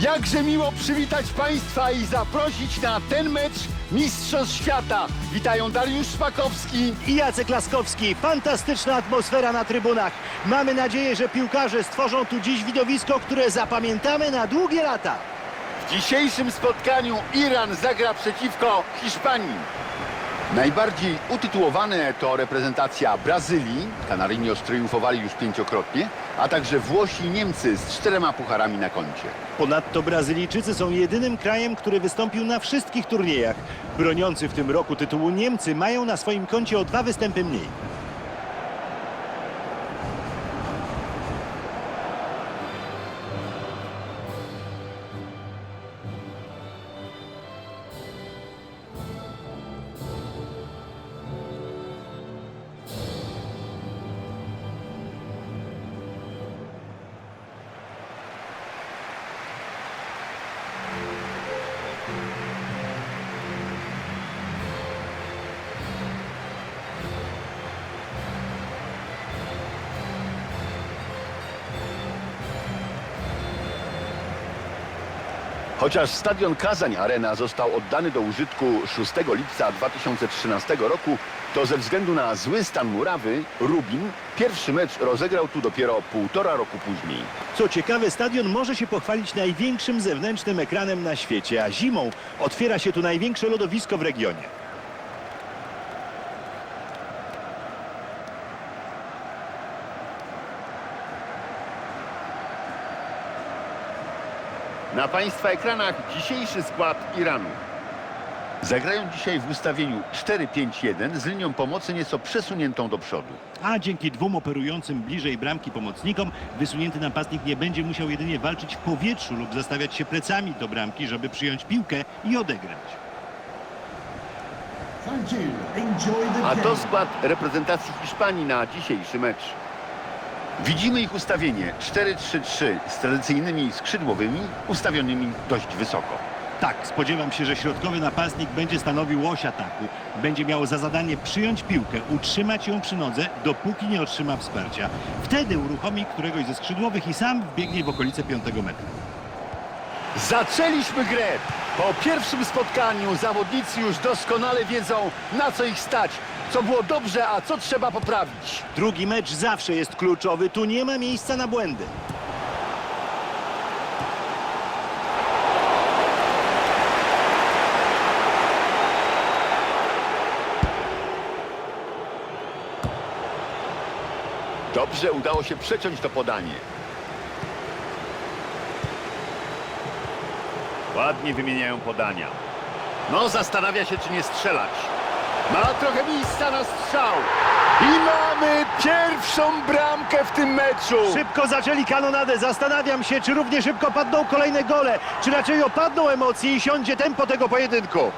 Jakże miło przywitać Państwa i zaprosić na ten mecz Mistrzostw Świata. Witają Dariusz Szpakowski. i Jacek Laskowski. Fantastyczna atmosfera na trybunach. Mamy nadzieję, że piłkarze stworzą tu dziś widowisko, które zapamiętamy na długie lata. W dzisiejszym spotkaniu Iran zagra przeciwko Hiszpanii. Najbardziej utytułowane to reprezentacja Brazylii. Kanaryni triumfowali już pięciokrotnie, a także Włosi i Niemcy z czterema pucharami na koncie. Ponadto Brazylijczycy są jedynym krajem, który wystąpił na wszystkich turniejach. Broniący w tym roku tytułu Niemcy mają na swoim koncie o dwa występy mniej. Chociaż stadion Kazań Arena został oddany do użytku 6 lipca 2013 roku, to ze względu na zły stan murawy Rubin pierwszy mecz rozegrał tu dopiero półtora roku później. Co ciekawe, stadion może się pochwalić największym zewnętrznym ekranem na świecie, a zimą otwiera się tu największe lodowisko w regionie. Na Państwa ekranach dzisiejszy skład Iranu. Zagrają dzisiaj w ustawieniu 4-5-1 z linią pomocy nieco przesuniętą do przodu. A dzięki dwóm operującym bliżej bramki pomocnikom, wysunięty napastnik nie będzie musiał jedynie walczyć w powietrzu lub zastawiać się plecami do bramki, żeby przyjąć piłkę i odegrać. A to skład reprezentacji Hiszpanii na dzisiejszy mecz. Widzimy ich ustawienie 4-3-3 z tradycyjnymi skrzydłowymi ustawionymi dość wysoko. Tak, spodziewam się, że środkowy napastnik będzie stanowił oś ataku. Będzie miał za zadanie przyjąć piłkę, utrzymać ją przy nodze, dopóki nie otrzyma wsparcia. Wtedy uruchomi któregoś ze skrzydłowych i sam wbiegnie w okolice piątego metra. Zaczęliśmy grę. Po pierwszym spotkaniu zawodnicy już doskonale wiedzą, na co ich stać, co było dobrze, a co trzeba poprawić. Drugi mecz zawsze jest kluczowy, tu nie ma miejsca na błędy. Dobrze udało się przeciąć to podanie. Ładnie wymieniają podania. No, zastanawia się, czy nie strzelać. Ma trochę miejsca na strzał. I mamy pierwszą bramkę w tym meczu. Szybko zaczęli kanonadę. Zastanawiam się, czy równie szybko padną kolejne gole, czy raczej opadną emocje i siądzie tempo tego pojedynku.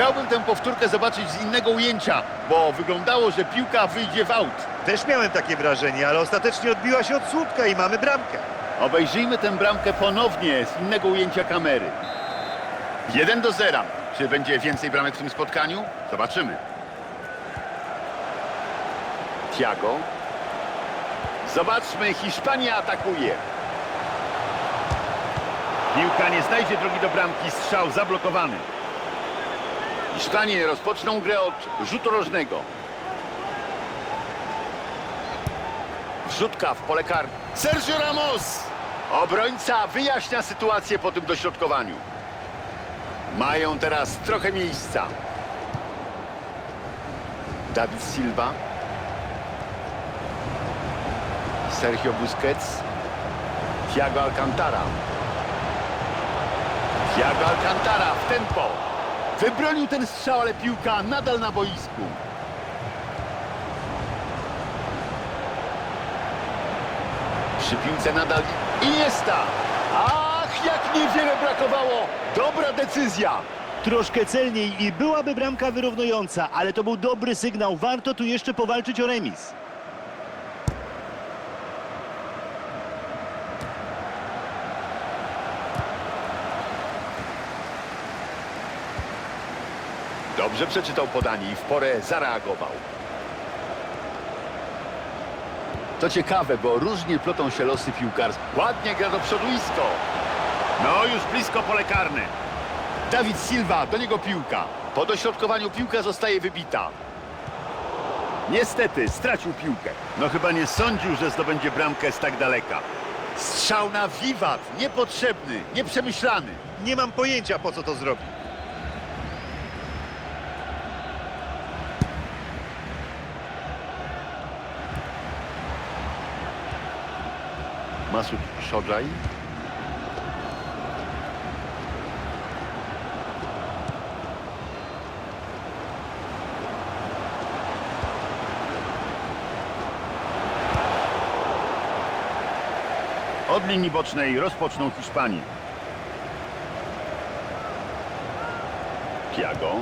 Chciałbym tę powtórkę zobaczyć z innego ujęcia, bo wyglądało, że piłka wyjdzie w aut. Też miałem takie wrażenie, ale ostatecznie odbiła się od słupka i mamy bramkę. Obejrzyjmy tę bramkę ponownie z innego ujęcia kamery. 1 do 0. Czy będzie więcej bramek w tym spotkaniu? Zobaczymy. Thiago. Zobaczmy, Hiszpania atakuje. Piłka nie znajdzie drogi do bramki, strzał zablokowany. Hiszpanie rozpoczną grę od rzutu rożnego. Wrzutka w pole karne. Sergio Ramos! Obrońca wyjaśnia sytuację po tym dośrodkowaniu. Mają teraz trochę miejsca. Dawid Silva. Sergio Busquets. Thiago Alcantara. Thiago Alcantara w tempo. Wybronił ten strzał, ale piłka nadal na boisku. Przy piłce nadal Iniesta. Ach, jak niewiele brakowało. Dobra decyzja. Troszkę celniej i byłaby bramka wyrównująca, ale to był dobry sygnał. Warto tu jeszcze powalczyć o remis. Dobrze przeczytał podanie i w porę zareagował. To ciekawe, bo różnie plotą się losy piłkarskie. Ładnie gra do przodu Isco. No już blisko pole karne. Dawid Silva, do niego piłka. Po dośrodkowaniu piłka zostaje wybita. Niestety stracił piłkę. No chyba nie sądził, że zdobędzie bramkę z tak daleka. Strzał na wiwat, niepotrzebny, nieprzemyślany. Nie mam pojęcia po co to zrobił. Masud Szodżaj. Od linii bocznej rozpoczną Hiszpanii. Tiago.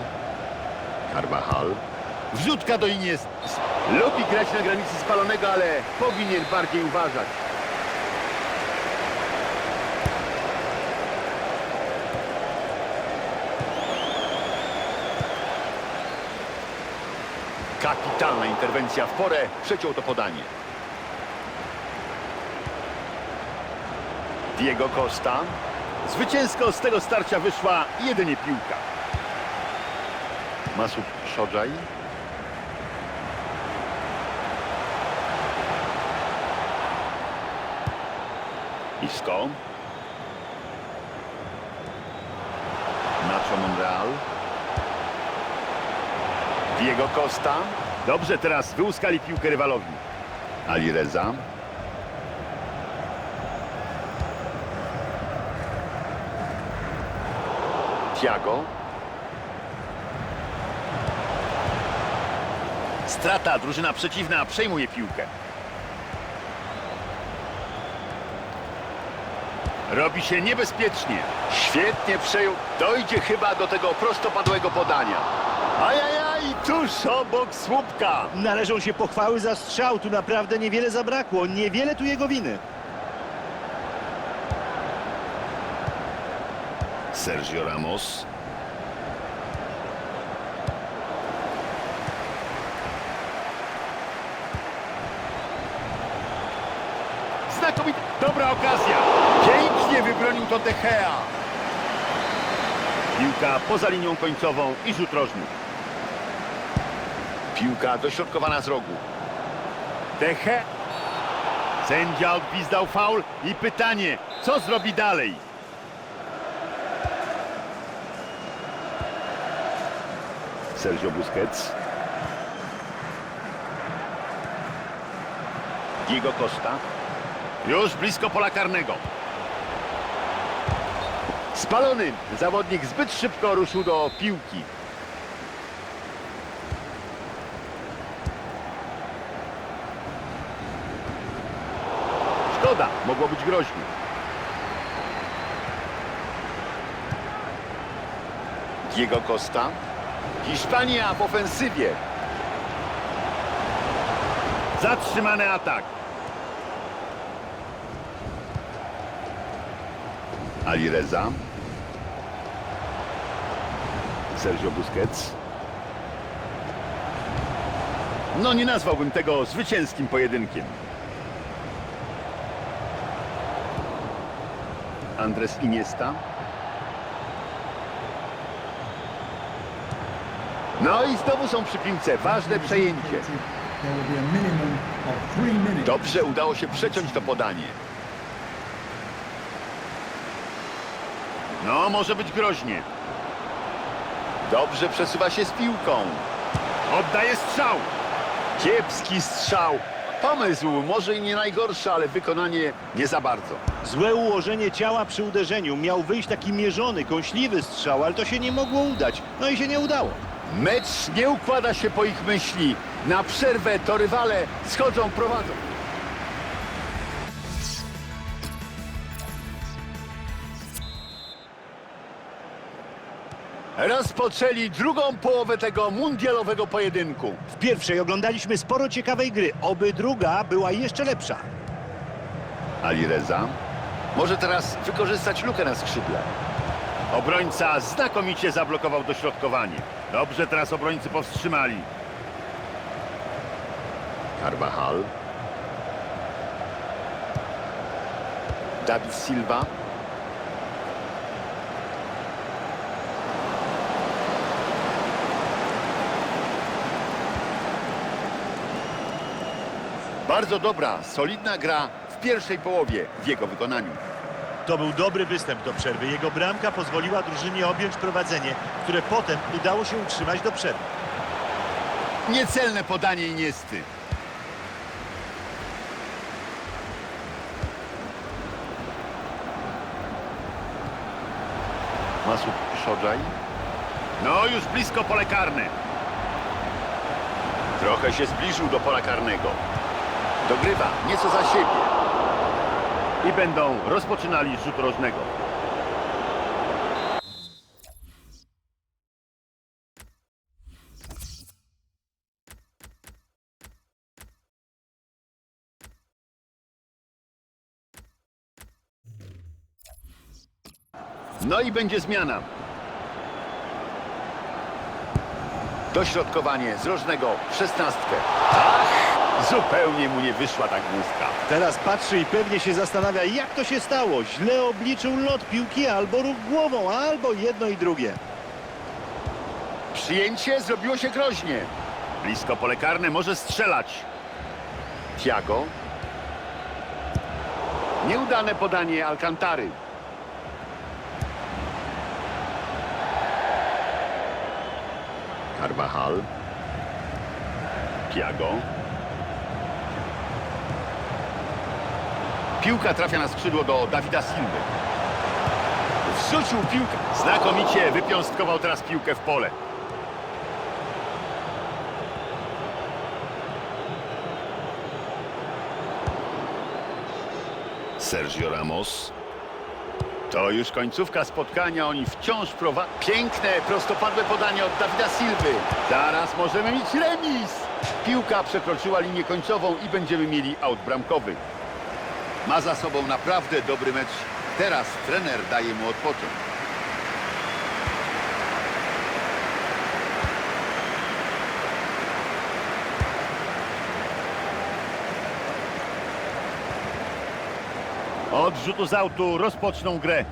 Carvajal. Wrzutka do Iniest. Lubi grać na granicy spalonego, ale powinien bardziej uważać. Kapitalna interwencja w porę. Przeciął to podanie. Diego Costa. Zwycięsko z tego starcia wyszła jedynie piłka. Masud Szodżaj. Isco. Nacho Monreal. Diego Costa. Dobrze, teraz wyłuskali piłkę rywalowi. Ali Reza. Thiago. Strata, drużyna przeciwna przejmuje piłkę. Robi się niebezpiecznie. Świetnie przejął. Dojdzie chyba do tego prostopadłego podania. Ajajaj, tuż obok słupka. Należą się pochwały za strzał. Tu naprawdę niewiele zabrakło. Niewiele tu jego winy. Sergio Ramos. Znakomita. Dobra okazja. Pięknie wybronił to De Gea. Piłka poza linią końcową i rzut rożny. Piłka dośrodkowana z rogu. Deche. Sędzia odgwizdał faul i pytanie, co zrobi dalej? Sergio Busquets. Diego Costa. Już blisko pola karnego. Spalony. Zawodnik zbyt szybko ruszył do piłki. Mogło być groźnie. Diego Costa. Hiszpania w ofensywie. Zatrzymany atak. Ali Reza. Sergio Busquets. No nie nazwałbym tego zwycięskim pojedynkiem. Andres Iniesta. No i znowu są przy piłce. Ważne przejęcie. Dobrze udało się przeciąć to podanie. No, może być groźnie. Dobrze przesuwa się z piłką. Oddaje strzał. Kiepski strzał. Pomysł może i nie najgorszy, ale wykonanie nie za bardzo. Złe ułożenie ciała przy uderzeniu. Miał wyjść taki mierzony, kąśliwy strzał, ale to się nie mogło udać. No i się nie udało. Mecz nie układa się po ich myśli. Na przerwę to rywale schodzą, prowadzą. Rozpoczęli drugą połowę tego mundialowego pojedynku. W pierwszej oglądaliśmy sporo ciekawej gry. Oby druga była jeszcze lepsza. Ali Reza może teraz wykorzystać lukę na skrzydle. Obrońca znakomicie zablokował dośrodkowanie. Dobrze teraz obrońcy powstrzymali. Carvajal. David Silva. Bardzo dobra, solidna gra w pierwszej połowie w jego wykonaniu. To był dobry występ do przerwy. Jego bramka pozwoliła drużynie objąć prowadzenie, które potem udało się utrzymać do przerwy. Niecelne podanie Iniesty. Masud Szodżaj. No już blisko pole karne. Trochę się zbliżył do pola karnego. Dogrywa nieco za siebie. I będą rozpoczynali rzut rożnego. No i będzie zmiana. Dośrodkowanie z rożnego w szesnastkę. Ach, zupełnie mu nie wyszła ta główka. Teraz patrzy i pewnie się zastanawia, jak to się stało. Źle obliczył lot piłki albo ruch głową, albo jedno i drugie. Przyjęcie zrobiło się groźnie. Blisko pole karne może strzelać. Thiago. Nieudane podanie Alcantary. Carvajal. Tiago. Piłka trafia na skrzydło do Dawida Silwy. Wrzucił piłkę. Znakomicie wypiąstkował teraz piłkę w pole. Sergio Ramos. To już końcówka spotkania. Oni wciąż prowadzą. Piękne, prostopadłe podanie od Dawida Silwy. Zaraz możemy mieć remis. Piłka przekroczyła linię końcową i będziemy mieli aut bramkowy. Ma za sobą naprawdę dobry mecz. Teraz trener daje mu odpocząć. Od rzutu z autu rozpoczną grę.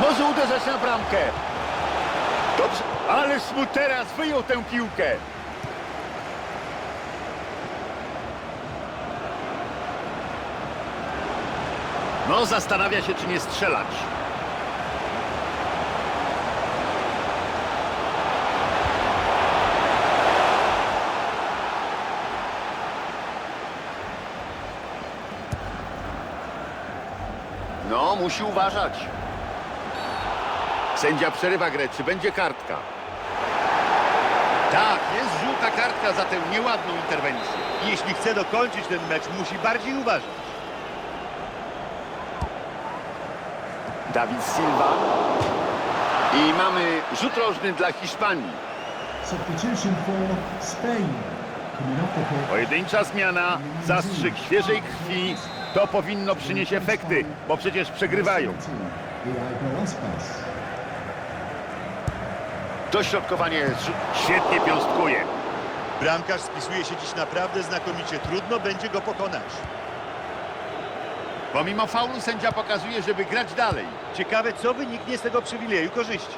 Może uderzać na bramkę. Dobrze, ależ mu teraz wyjął tę piłkę. No zastanawia się, czy nie strzelać. No, musi uważać. Sędzia przerywa grę. Czy będzie kartka? Tak, jest żółta kartka za tę nieładną interwencję. Jeśli chce dokończyć ten mecz, musi bardziej uważać. Dawid Silva. I mamy rzut rożny dla Hiszpanii. Pojedyncza zmiana, zastrzyk świeżej krwi. To powinno przynieść efekty, bo przecież przegrywają. Dośrodkowanie Świetnie piąstkuje. Bramkarz spisuje się dziś naprawdę znakomicie. Trudno będzie go pokonać. Pomimo faulu sędzia pokazuje, żeby grać dalej. Ciekawe, co wyniknie z tego przywileju korzyści.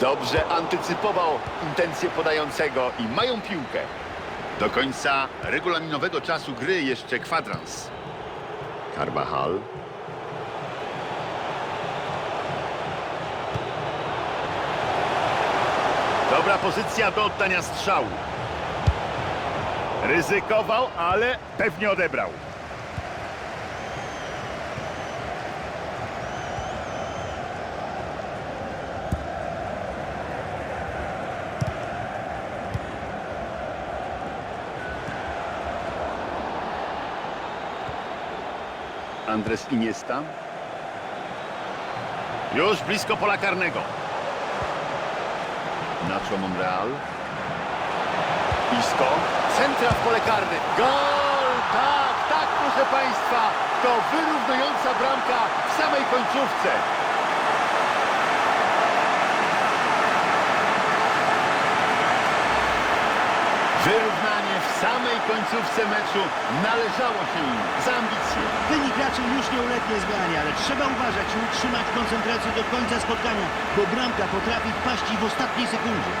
Dobrze antycypował intencje podającego i mają piłkę. Do końca regulaminowego czasu gry jeszcze kwadrans. Carvajal. Dobra pozycja do oddania strzału. Ryzykował, ale pewnie odebrał. Andres Iniesta. Już blisko pola karnego. Nacho Monreal. Blisko. Centra w pole karne. Gol! Tak, tak, proszę Państwa. To wyrównująca bramka w samej końcówce. Wyrównanie w samej końcówce meczu należało się im za ambicje. Wynik raczej już nie ulegnie zmianie, ale trzeba uważać i utrzymać koncentrację do końca spotkania, bo bramka potrafi wpaść w ostatniej sekundzie.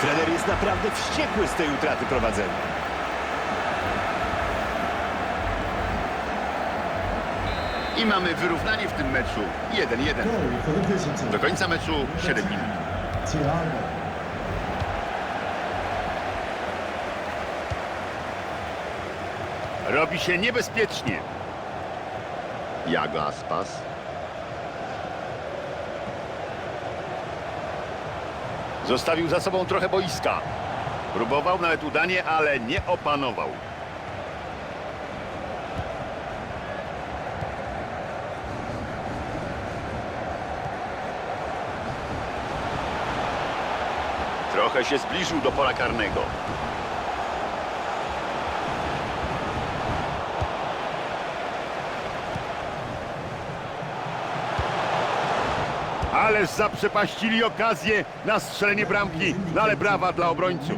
Trener jest naprawdę wściekły z tej utraty prowadzenia. I mamy wyrównanie w tym meczu 1-1. Goal for the visitor. Do końca meczu 7 minut. Robi się niebezpiecznie. Jago Aspas. Zostawił za sobą trochę boiska. Próbował nawet udanie, ale nie opanował. Trochę się zbliżył do pola karnego. Ależ zaprzepaścili okazję na strzelenie bramki, no ale brawa dla obrońców.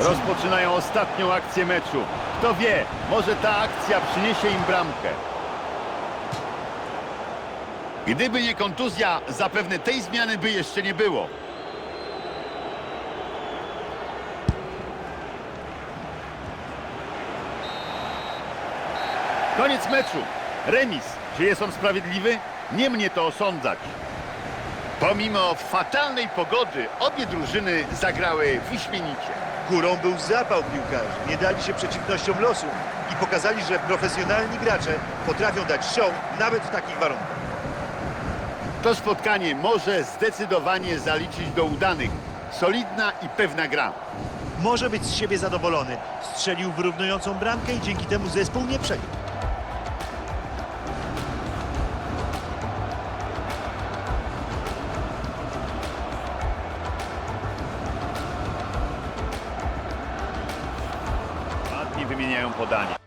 Rozpoczynają ostatnią akcję meczu. Kto wie, może ta akcja przyniesie im bramkę. Gdyby nie kontuzja, zapewne tej zmiany by jeszcze nie było. Koniec meczu. Remis. Czy jest on sprawiedliwy? Nie mnie to osądzać. Pomimo fatalnej pogody, obie drużyny zagrały wyśmienicie. Górą był zapał piłkarzy. Nie dali się przeciwnościom losu i pokazali, że profesjonalni gracze potrafią dać show nawet w takich warunkach. To spotkanie może zdecydowanie zaliczyć do udanych. Solidna i pewna gra. Może być z siebie zadowolony. Strzelił wyrównującą bramkę i dzięki temu zespół nie przegrał. Ładnie wymieniają podanie.